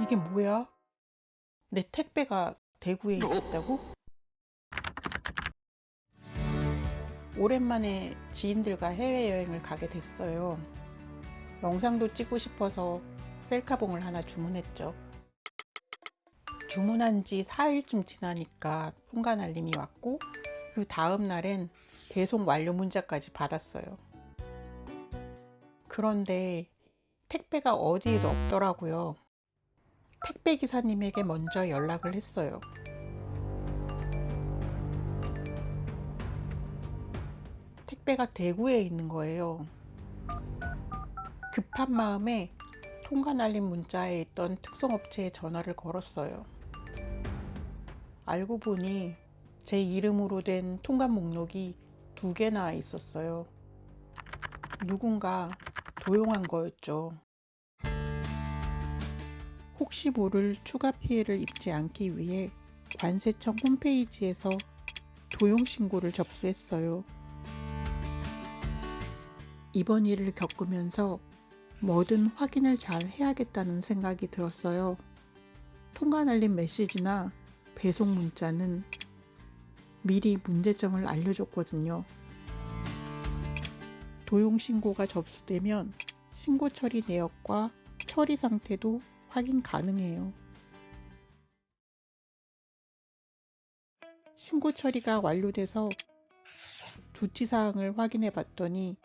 이게 뭐야? 내 택배가 대구에 있다고? 오랜만에 지인들과 해외여행을 가게 됐어요. 영상도 찍고 싶어서 셀카봉을 하나 주문했죠. 주문한 지 4일쯤 지나니까 통관 알림이 왔고 그 다음 날엔 배송 완료 문자까지 받았어요. 그런데 택배가 어디에도 없더라고요. 택배 기사님에게 먼저 연락을 했어요. 택배가 대구에 있는 거예요. 급한 마음에 통관 알림 문자에 있던 특송업체에 전화를 걸었어요. 알고 보니 제 이름으로 된 통관 목록이 두 개나 있었어요. 누군가 도용한 거였죠. 혹시 모를 추가 피해를 입지 않기 위해 관세청 홈페이지에서 도용 신고를 접수했어요. 이번 일을 겪으면서 뭐든 확인을 잘 해야겠다는 생각이 들었어요. 통관 알림 메시지나 배송 문자는 미리 문제점을 알려줬거든요. 도용 신고가 접수되면 신고 처리 내역과 처리 상태도 확인 가능해요. 신고 처리가 완료돼서 조치 사항을 확인해 봤더니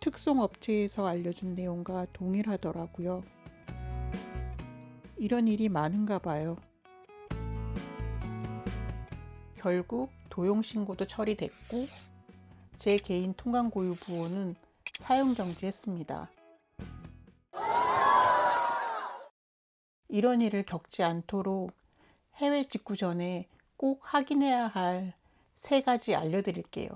특송 업체에서 알려준 내용과 동일하더라고요. 이런 일이 많은가 봐요. 결국 도용 신고도 처리됐고 제 개인 통관 고유 부호는 사용 정지했습니다. 이런 일을 겪지 않도록 해외 직구 전에 꼭 확인해야 할 세 가지 알려드릴게요.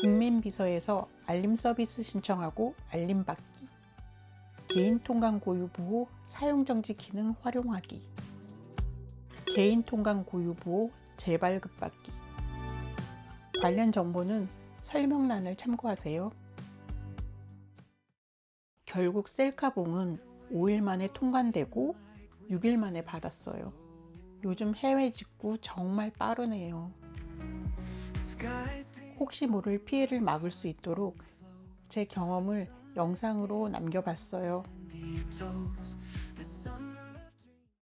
국민비서에서 알림 서비스 신청하고 알림 받기. 개인 통관 고유 부호 사용 정지 기능 활용하기. 개인 통관 고유 부호 재발급 받기. 관련 정보는 설명란을 참고하세요. 결국 셀카봉은 5일 만에 통관되고 6일 만에 받았어요. 요즘 해외 직구 정말 빠르네요. 혹시 모를 피해를 막을 수 있도록 제 경험을 영상으로 남겨봤어요.